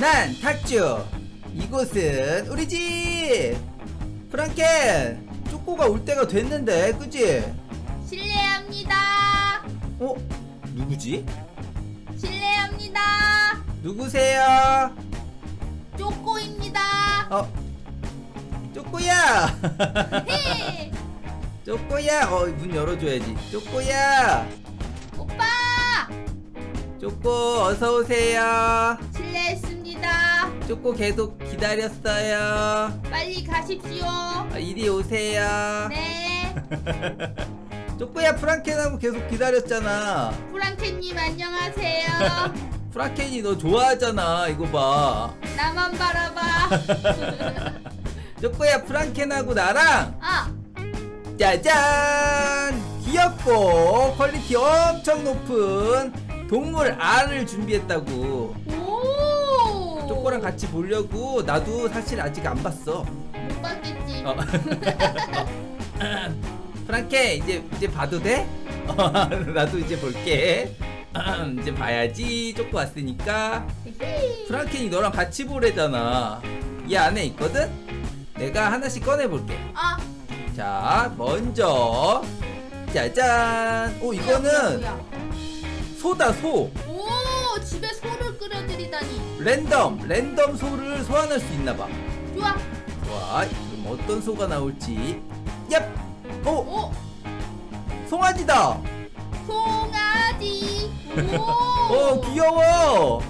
난 탁주 이곳은 우리 집 프랑켄 쪼꼬가 올 때가 됐는데 그지? 실례합니다. 어? 누구지? 실례합니다. 누구세요? 쪼꼬입니다. 어? 쪼꼬야 헤! 쪼꼬야 어 문 열어줘야지 쪼꼬야 오빠! 쪼꼬 어서오세요 쪼꼬 계속 기다렸어요 빨리 가십시오. 아, 이리 오세요 네. 쪼꼬야 프랑켄하고 계속 기다렸잖아 프랑켄님 안녕하세요. 프랑켄이 너 좋아하잖아 이거 봐 나만 바라봐. 쪼꼬야 프랑켄하고 나랑 아, 짜잔 귀엽고 퀄리티 엄청 높은 동물 알을 준비했다고 오! 쪼꼬랑 같이 보려고 나도 사실 아직 안 봤어 못 봤겠지. 어. 프랑켄 이제 이제 봐도 돼? 어, 나도 이제 볼게 이제 봐야지 쪼꼬 왔으니까. 프랑켄이 너랑 같이 보래잖아 이 안에 있거든? 내가 하나씩 꺼내 볼게 아, 자 먼저 짜잔 오 이거는 뭐야, 소다 소 뭐야. 오, 집에 소를 끓여드리다니. 랜덤 랜덤 소를 소환할 수 있나봐 좋아. 와 그럼 어떤 소가 나올지 얍! 오! 오, 송아지다! 송아지. 오. 어 귀여워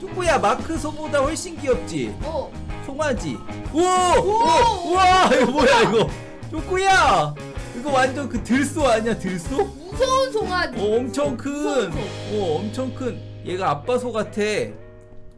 쪼꼬야 마크 소보다 훨씬 귀엽지? 오. 송아지 오! 오! 우와 이거 뭐야 이거 쪼꼬야 이거 완전 그 들소 아니야 들소? 무서운 송아지. 어, 엄청 큰 무서운 소. 어, 엄청 큰 얘가 아빠 소 같아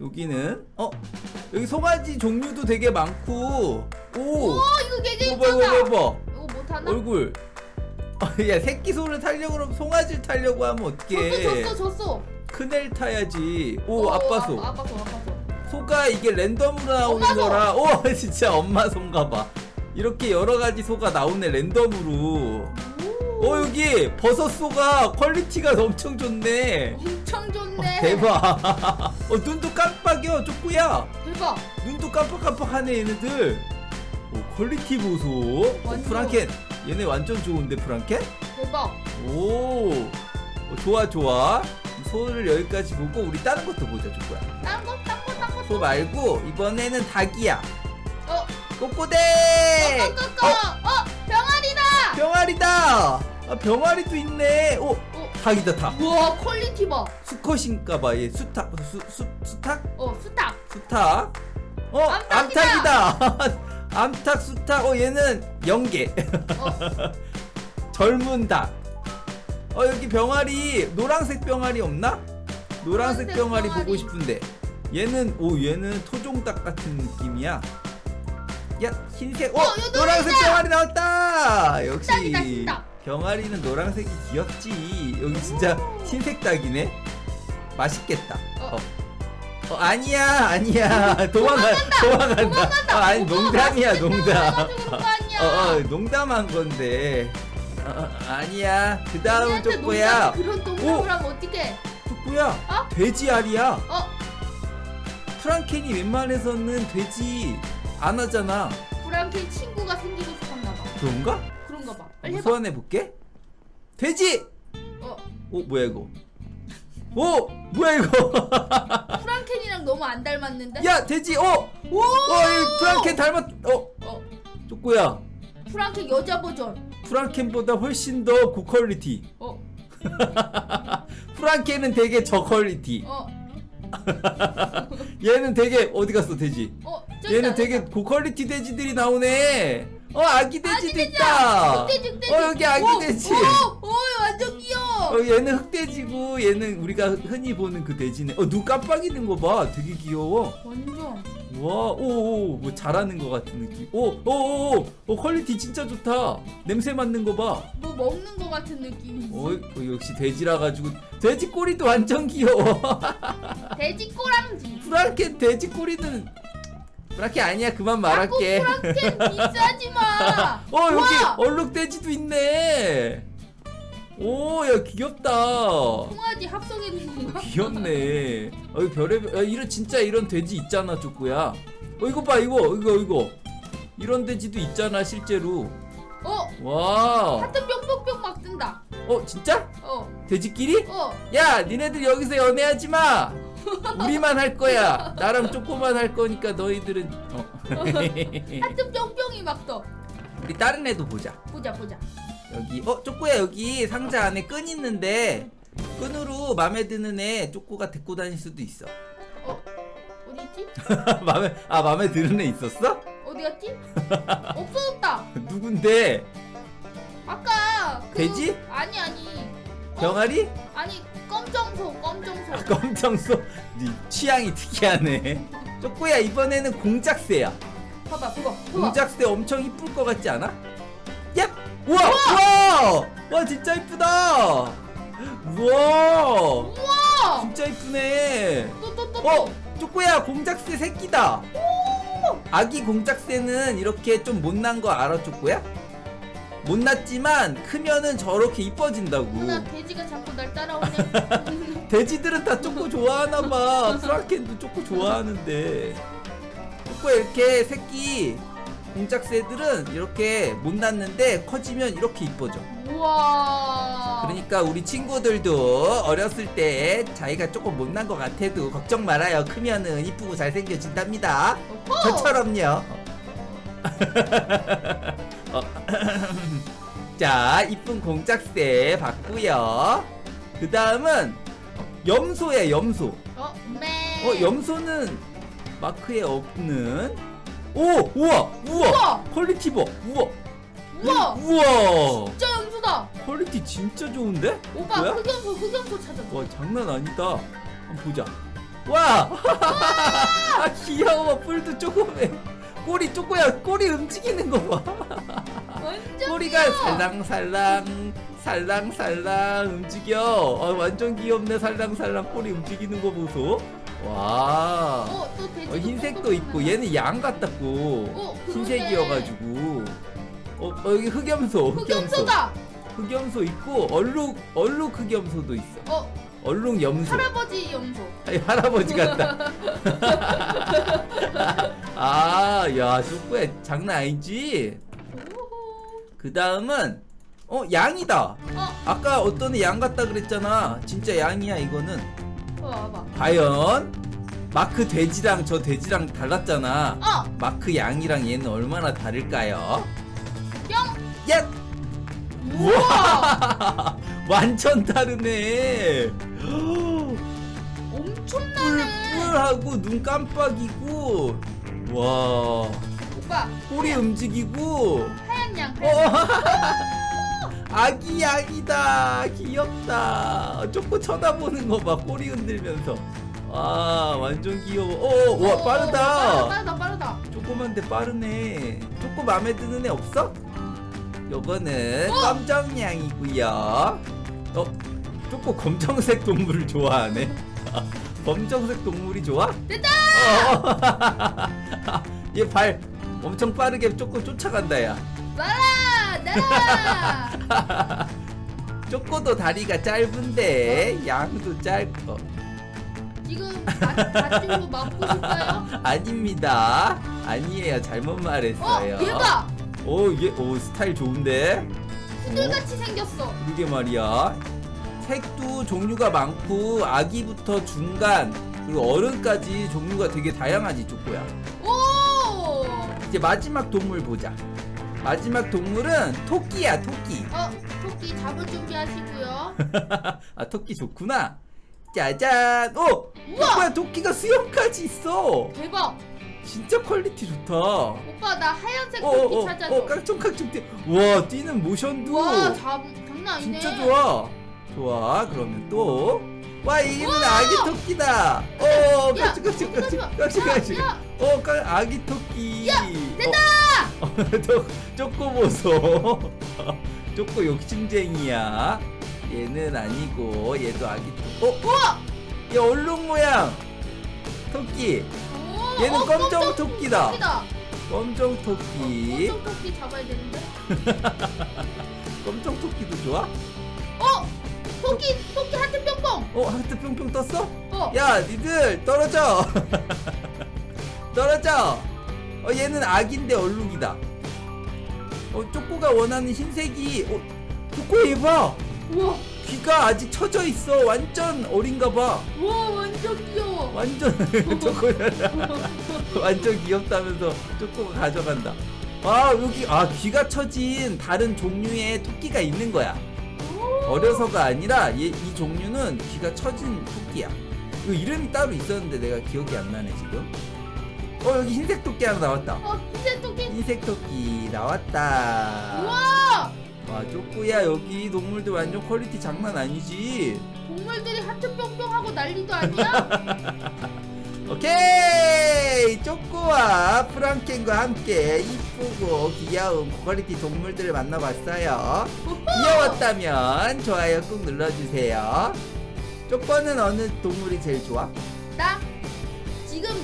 여기는 어? 여기 송아지 종류도 되게 많고 오! 오, 이거 예쁘다. 봐봐 봐봐 이거 못하나? 얼굴 야 새끼 소를 타려고 그러면 송아지를 타려고 하면 어떡해 졌어, 졌어, 졌어. 큰애를 타야지 오 어, 아빠 소 아빠 소, 아빠 소. 소가 이게 랜덤으로 나오는 엄마 소. 거라 오 진짜 엄마 소인가 봐 이렇게 여러 가지 소가 나오네 랜덤으로 오. 어 여기 버섯 소가 퀄리티가 엄청 좋네. 엄청 어, 좋네. 대박. 어 눈도 깜빡여 쪼꾸야. 대박. 눈도 깜빡깜빡하네 얘네들. 오 퀄리티 보소. 어, 완전. 프랑켄 얘네 완전 좋은데 프랑켄 대박. 오. 어, 좋아 좋아. 소를 여기까지 보고 우리 다른 것도 보자 쪼꾸야. 딴 거, 딴 거, 딴 거. 소 말고 이번에는 닭이야. 어, 꼬꼬대 아, 병아리도 있네 오 어, 닭이다 닭 우와, 퀄리티 봐. 수컷인가봐 얘 수탉 수, 수, 수탉? 어, 수탉. 수탉 어 암탉이다. 암탉이다 암탉 수탉 어 얘는 영계 어, 젊은 닭. 어 여기 병아리 노란색 병아리 없나? 노란색 노란색 병아리 보고 병아리. 싶은데 얘는 오 얘는 토종닭 같은 느낌이야. 야 흰색 어, 어, 노란색! 병아리 나왔다. 역시 닭이다, 닭. 병아리는 노란색이 귀엽지. 여기 진짜 오. 흰색 닭이네. 맛있겠다. 어. 어. 어, 아니야 아니야 도망가 도망간다 도망간다. 어, 아니 농담이야 맛있겠다고 농담 해가지고 그런 거 아니야. 어, 어 농담한 건데 어, 어, 아니야 그 다음 농담 그런 동물을 하면 어떡해? 족보야 어? 돼지 알이야 어, 프랑켄이 웬만해서는 돼지 안 하잖아 브랑켄 친구가 생기고 싶었나 봐. 그런가? 빨리 해봐. 소환해 볼게 돼지 어, 오 뭐야 이거 오 뭐야 이거 프랑켄이랑 너무 안 닮았는데? 야 돼지 어! 오! 어이 프랑켄 닮았 어 어, 족보야 프랑켄 여자 버전. 프랑켄보다 훨씬 더 고퀄리티 어, 프랑켄은 되게 저퀄리티 어, 얘는 되게 어디 갔어 돼지 어. 저기 얘는 있다, 되게 저기 있다. 고퀄리티 돼지들이 나오네 어 아기 돼지도 돼지다. 있다 흑돼지, 흑돼지. 어 여기 아기 오, 돼지 오, 오, 완전 귀여워. 어 얘는 흑돼지고 얘는 우리가 흔히 보는 그 돼지네 어눈 깜빡이는 거 봐 되게 귀여워 완전. 와 오 오 뭐 잘하는 거 같은 느낌 오 오오 어, 퀄리티 진짜 좋다 냄새 맡는 거 봐 뭐 먹는 거 같은 느낌이지. 어, 어, 역시 돼지라 가지고 돼지 꼬리도 완전 귀여워 돼지 꼬랑지. 프랑켄 돼지 꼬리는 프랑켄 아니야 그만 말할게 자꾸 프랑켄 비싸지 마. 어 여기 우와! 얼룩 돼지도 있네 오, 야 귀엽다. 송아지 합성해놓은 건가? 귀엽네. 어, 이 별의별, 야, 이런 진짜 이런 돼지 있잖아, 쪼꾸야. 어, 이거 봐, 이거, 이거, 이거. 이런 돼지도 있잖아, 실제로. 어 와. 하트 뿅뿅뿅 막 뜬다. 어, 진짜? 어 돼지끼리? 어. 야, 니네들 여기서 연애하지 마. 우리만 할 거야. 나랑 쪼꼬만 할 거니까 너희들은. 어. 하트 뿅뿅이 막 떠. 우리 다른 애도 보자. 보자 보자. 여기 어 쪼꼬야 여기 상자 안에 끈 있는데 끈으로 마음에 드는 애 쪼꼬가 데리고 다닐 수도 있어. 어 어디 있지? 마음에 아 마음에 드는 애 있었어? 어디 갔지? 없어졌다. 누군데? 아까 그 돼지? 아니 아니 병아리? 아니 검정소 검정소. 아, 검정소. 네 취향이 특이하네. 쪼꼬야 이번에는 공작새야. 봐봐 그거 그거. 공작새 엄청 이쁠 것 같지 않아? 얍! 우와! 우와! 와 진짜 이쁘다. 우와! 우와. 진짜 이쁘네. 또또또 또. 어, 쪼꼬야 공작새 새끼다. 아기 공작새는 이렇게 좀 못난 거 알아, 쪼꼬야? 못났지만 크면은 저렇게 이뻐진다고. 나 돼지가 자꾸 날 따라오네. 돼지들은 다 쪼꼬 좋아하나 봐. 프랑켄도 쪼꼬 좋아하는데. 쪼꼬 이렇게 새끼 공작새들은 이렇게 못났는데 커지면 이렇게 이뻐져. 우와. 그러니까 우리 친구들도 어렸을 때 자기가 조금 못난 것 같아도 걱정 말아요. 크면은 이쁘고 잘생겨진답니다. 어허. 저처럼요. 어. 자, 이쁜 공작새 봤고요. 그 다음은 염소야, 염소. 어, 매. 어, 염소는 마크에 없는. 오, 우와, 우와. 우와. 퀄리티 봐, 우와, 우와. 우와. 진짜 염소다. 퀄리티 진짜 좋은데? 오빠 뭐야? 흑염소 흑염소 찾았어. 와 장난 아니다. 한번 보자. 와! 아 귀여워. 뿔도 조그매. 꼬리 쪼꼬야. 꼬리 움직이는 거 봐. 완전 꼬리가 귀여워. 살랑살랑 살랑살랑 움직여. 어, 완전 귀엽네. 살랑살랑 꼬리 움직이는 거 보소. 와. 어, 또 돼지. 어, 흰색도 있고 얘는 양 같았고 어, 그러네. 흰색이어가지고. 어, 어 여기 흑염소. 흑염소. 흑염소다. 흑염소 있고 얼룩 얼룩 흑염소도 있어. 어, 얼룩 염소. 할아버지 염소. 아니, 할아버지 같다. 아, 야, 쪼꼬야 장난 아니지? 그 다음은 어 양이다. 어, 아까 어떤 애 양 같다 그랬잖아. 진짜 양이야 이거는. 어. 과연 마크 돼지랑 저 돼지랑 달랐잖아. 어, 마크 양이랑 얘는 얼마나 다를까요? 뿅. 야, 우와. 완전 다르네. 엄청나네. 뿔뿔하고 눈 깜빡이고 와 오빠, 꼬리 움직이고 어 아기 양이다 귀엽다 쪼꼬 쳐다보는 거 봐 꼬리 흔들면서 와 완전 귀여워 어와 어, 빠르다 빠르다, 빠르다. 조그만데 빠르네 쪼꼬 맘에 드는 애 없어? 요거는 어? 검정양이고요 어? 쪼꼬 검정색 동물을 좋아하네 검정색 동물이 좋아? 됐다. 얘 발 엄청 빠르게 쪼꼬 쫓아간다 야 말아, 나라. 쪼꼬도 다리가 짧은데 양도 짧고 지금 밧줄로 맞고 싶어요? 아닙니다. 아니에요. 잘못 어, 말했어요. 얘가! 오얘 오 스타일 좋은데? 후들같이 생겼어. 그러게 말이야. 색도 종류가 많고 아기부터 중간 그리고 어른까지 종류가 되게 다양하지 쪼꼬야. 오. 이제 마지막 동물 보자 마지막 동물은 토끼야 토끼 어, 토끼 잡을 준비하시고요. 아 토끼 좋구나 짜잔 오 우와! 뭐야 토끼가 수염까지 있어 대박. 진짜 퀄리티 좋다 오빠 나 하얀색 토끼 어어어 찾아줘. 어, 깡총깡총 뛰. 와 뛰는 모션도 와, 잡 장난 아니네. 진짜 좋아 좋아 그러면 또와 얘는 아기 토끼다 어 야, 깡총깡총 잠깐만. 깡총 깡총 야, 야. 어 깡- 아기 토끼 야, 됐다! 어, 저, 쪼꼬 보소 쪼꼬 욕심쟁이야 얘는 아니고 얘도 아기 어? 우와! 얘 얼룩 모양 토끼 오, 얘는 어, 검정 토끼다. 토끼다. 검정 토끼 검정 토끼 잡아야 되는데. 검정 토끼도 좋아? 어 토끼 토끼 하트 뿅뿅 어 하트 뿅뿅 떴어? 어 야 니들 떨어져 떨어져 어 얘는 악인데 얼룩이다. 어 쪼꼬가 원하는 흰색이 어 쪼꼬 얘봐. 우와. 귀가 아직 쳐져 있어. 완전 어린가 봐. 우와 완전 귀여워. 완전 쪼꼬 완전 귀엽다면서 쪼꼬가 가져간다. 아 여기 아 귀가 처진 다른 종류의 토끼가 있는 거야. 어려서가 아니라 얘, 이 종류는 귀가 처진 토끼야. 이거 이름이 따로 있었는데 내가 기억이 안 나네 지금. 어 여기 흰색 토끼 하나 나왔다. 어 흰색 토끼 흰색 토끼 나왔다. 우와 와 쪼꾸야 여기 동물들 완전 퀄리티 장난 아니지. 동물들이 하트 뿅뿅하고 난리도 아니야 오케이 쪼꾸와 프랑켄과 함께 이쁘고 귀여운 퀄리티 동물들을 만나봤어요. 귀여웠다면 좋아요 꾹 눌러주세요. 쪼꼬는 어느 동물이 제일 좋아?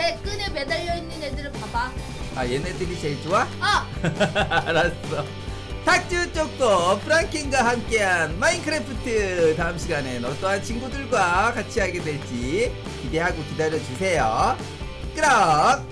내 끈에 매달려 있는 애들을 봐봐. 아 얘네들이 제일 좋아? 아 알았어. 탁주 쪼꼬 프랑켄과 함께한 마인크래프트. 다음 시간엔 어떠한 친구들과 같이 하게 될지 기대하고 기다려주세요. 그럼